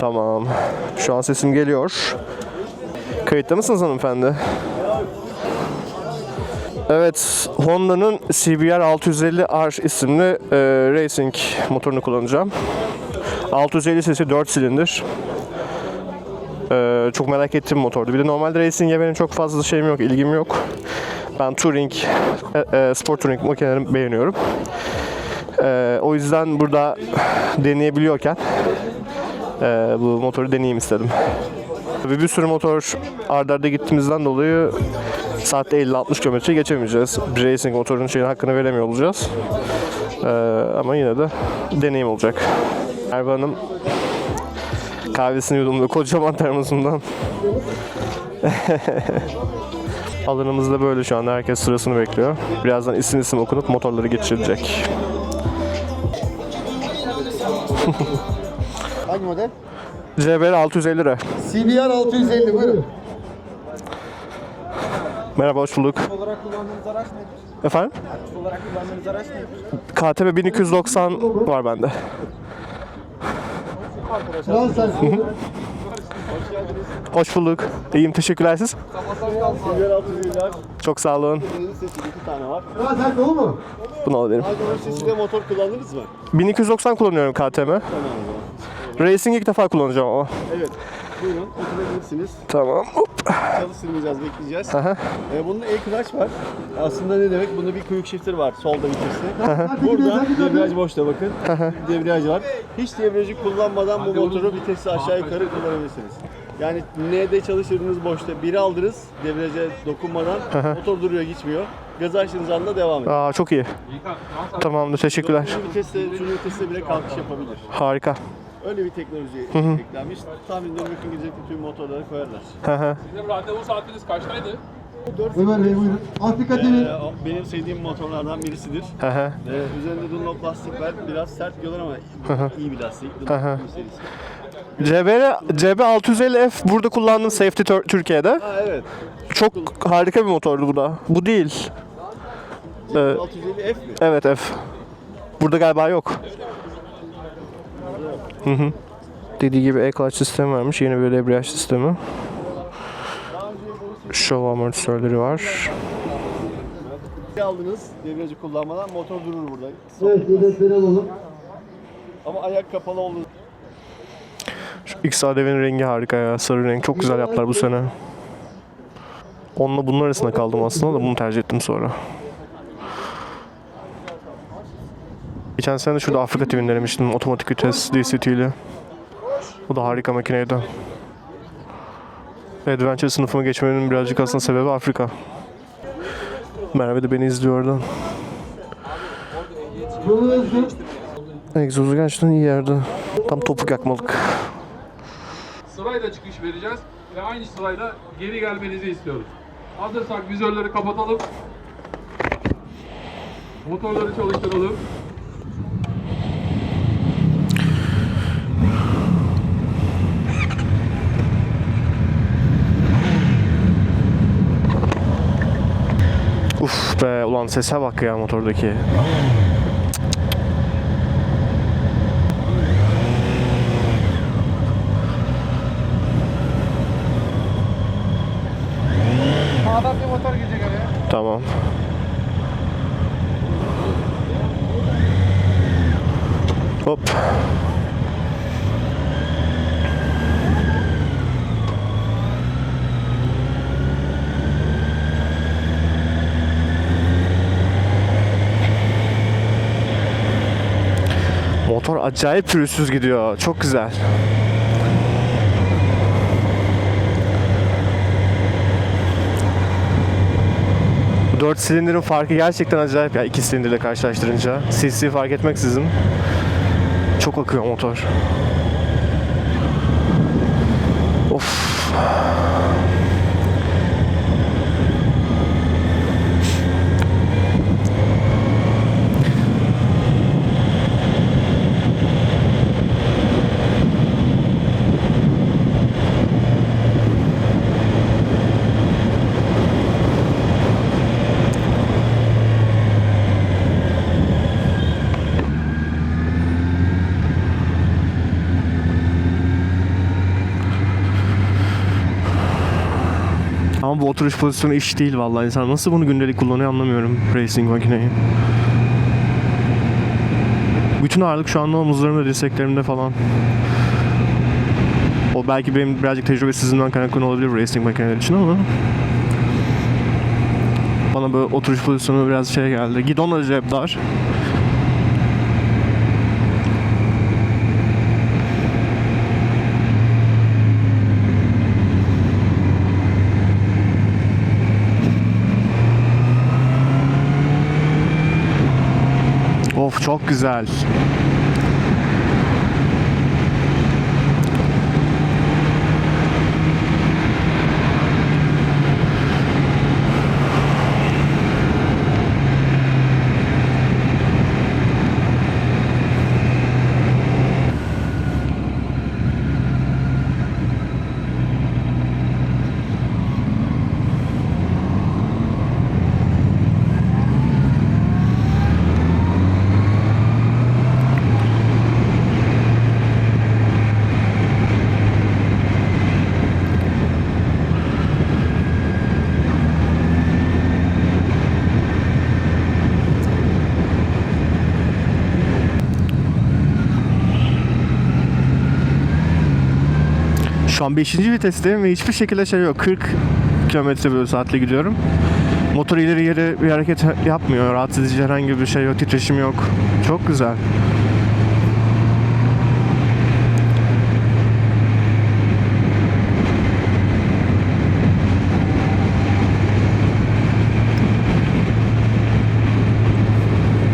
Tamam. Şu an sesim geliyor. Kayıtta mısınız hanımefendi? Evet, Honda'nın CBR 650R isimli e, racing motorunu kullanacağım. 650 cc 4 silindir. E, çok merak ettiğim motordu. Bir de normalde racing'e benim çok fazla şeyim yok, ilgim yok. Ben touring, e, e, sport touring makineleri beğeniyorum. E, o yüzden burada deneyebiliyorken bu motoru deneyeyim istedim. Ve bir sürü motor ardarda arda gittiğimizden dolayı saatte 50-60 km geçemeyeceğiz. Bir racing motorunun şeyin hakkını veremiyor olacağız. Ee, ama yine de deneyim olacak. Merve Hanım kahvesini yudumlu kocaman termosundan. Alanımız da böyle şu anda. Herkes sırasını bekliyor. Birazdan isim isim okunup motorları geçirilecek. Model? CBR 650 lira. CBR 650 buyurun. Merhaba, hoş bulduk. olarak kullandığınız araç nedir? Efendim? olarak kullandığınız araç nedir? KTM 1290 var bende. Fransa. Hoş bulduk. İyiyim, teşekkürler siz. CBR 650'ler. Çok sağ olun. Sesi iki tane var. Fransa dolu mu? Bunu alayım. Aydınlar sesiyle motor kullandınız mı? 1290 kullanıyorum KTM. Tamam. Racing ilk defa kullanacağım ama. Evet. Buyurun oturabilirsiniz. Tamam. Hop. Çalıştırmayacağız, bekleyeceğiz. Aha. Ee, bunun e-clutch var. Aslında ne demek? Bunda bir quick shifter var. Solda vitesli. Burada debriyaj boşta bakın. debriyaj var. Hiç debriyajı kullanmadan bu motoru vitesi aşağı yukarı kullanabilirsiniz. Yani N'de çalışırdınız boşta. Bir aldınız debriyaja dokunmadan. motor duruyor gitmiyor. Gaz açtığınız anda devam ediyor. Aa, çok iyi. Tamamdır, teşekkürler. Şu viteste, şu viteste bile kalkış yapabilir. Harika. Öyle bir teknoloji eklenmiş. Tahmin ediyorum bütün gelecekte tüm motorları koyarlar. Hı hı. Sizin randevu saatiniz kaçtaydı? Ömer Bey buyurun. Afrika TV. Ee, o benim sevdiğim motorlardan birisidir. Hı hı. Ee, üzerinde Dunlop lastik var. Biraz sert diyorlar ama iyi bir lastik. Dunlop serisi. CB 650F burada kullandım Safety Türkiye'de. Ha evet. Çok harika bir motordu bu da. Bu değil. Ee, 650 F mi? evet F. Burada galiba yok. Hı hı. Dediği gibi e-clutch sistemi varmış. Yeni bir debriyaj sistemi. Show amortisörleri var. Aldınız debriyajı kullanmadan motor durur burada. Evet, yedekleri alalım. Ama ayak kapalı olduğu Şu XADV'nin rengi harika ya. Sarı renk. Çok güzel yaptılar bu sene. Onunla bunun arasında kaldım aslında da bunu tercih ettim sonra. Geçen sene de şurada Afrika TV'ni denemiştim. Otomatik vites DCT ile. O da harika makineydi. Adventure sınıfıma geçmemin birazcık aslında sebebi Afrika. Merve de beni izliyor oradan. Yolu özgür. Egzozu gerçekten iyi yerde. Tam topuk yakmalık. Sırayla çıkış vereceğiz ve aynı sırayla geri gelmenizi istiyoruz. Hazırsak vizörleri kapatalım. Motorları çalıştıralım. Be ulan sese bak ya motordaki. Tamam. Hop. Motor acayip pürüzsüz gidiyor. Çok güzel. 4 silindirin farkı gerçekten acayip ya 2 silindirle karşılaştırınca. CC fark etmeksizin. Çok akıyor motor. Of. Ama bu oturuş pozisyonu iş değil vallahi. İnsan nasıl bunu gündelik kullanıyor anlamıyorum racing makineyi. Bütün ağırlık şu anda omuzlarımda, dirseklerimde falan. O belki benim birazcık tecrübesizliğimden kaynaklı olabilir racing makineler için ama bana böyle oturuş pozisyonu biraz şey geldi. Gidon hep dar. Of çok güzel. Şu an 5. vitesteyim ve hiçbir şekilde şey yok. 40 km bölü saatle gidiyorum. Motor ileri geri bir hareket yapmıyor. Rahatsız edici herhangi bir şey yok. Titreşim yok. Çok güzel.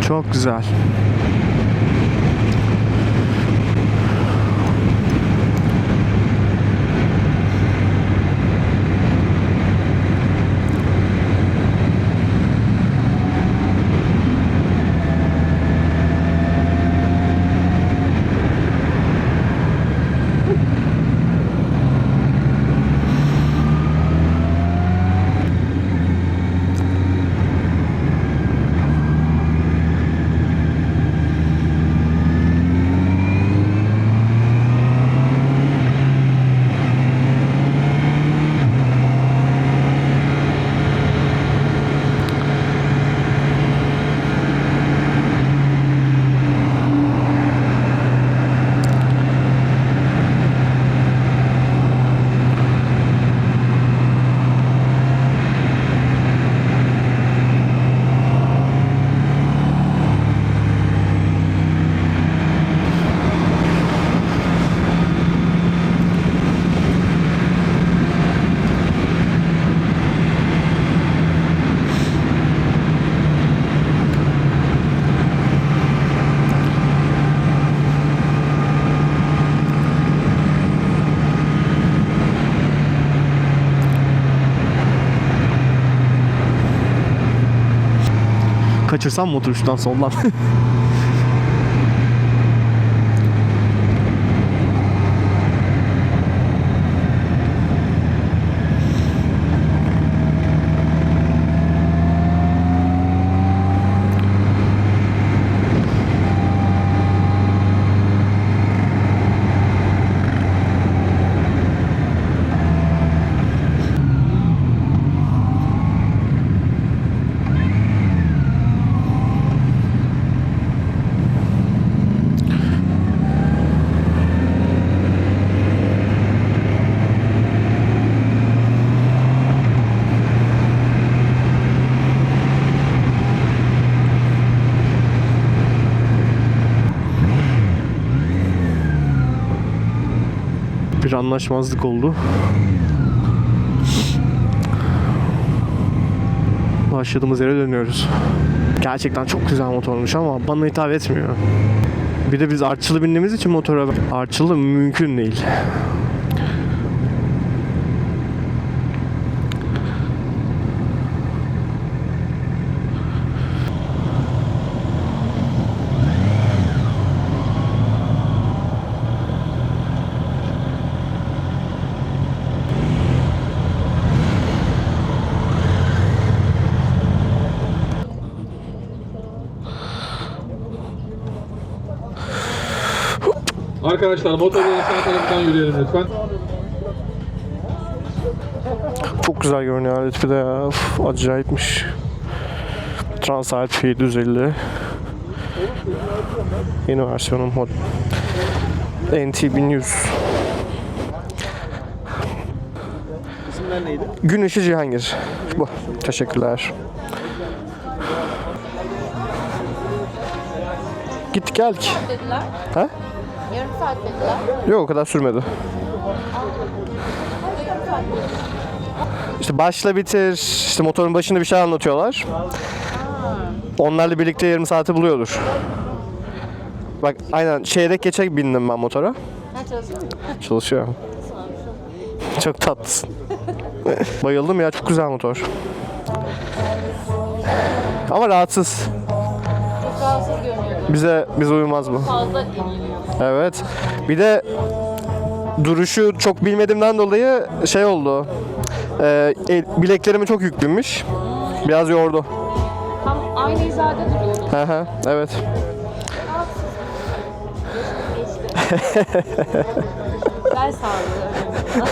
Çok güzel. Kaçırsam mı oturuştan soldan? bir anlaşmazlık oldu. Başladığımız yere dönüyoruz. Gerçekten çok güzel motormuş ama bana hitap etmiyor. Bir de biz artçılı bindiğimiz için motora artçılı mümkün değil. Arkadaşlar motorların sağ tarafından yürüyelim lütfen. Çok güzel görünüyor alet bir de ya. Uf, acayipmiş. Transalp P750. Yeni versiyonum mod. NT 1100. İsimler neydi? Gün ışığı Cihangir. Bu. Teşekkürler. Gittik geldik. dediler. Ha? Yarım saat dediler. Yok o kadar sürmedi. İşte başla bitir, işte motorun başında bir şey anlatıyorlar. Onlarla birlikte yarım saati buluyordur. Bak aynen çeyrek geçe bindim ben motora. Ha çalışıyor mu? Çalışıyor. Çok tatlısın. Bayıldım ya çok güzel motor. Ama rahatsız. Görünüyordu. Bize bize uymaz bu. Fazla eğiliyor. Evet. Bir de duruşu çok bilmediğimden dolayı şey oldu. Ee, el- bileklerime çok yük binmiş. Biraz yordu. Tam aynı hizada duruyordu. Hı hı, evet. Geçti. Bel sağlığı.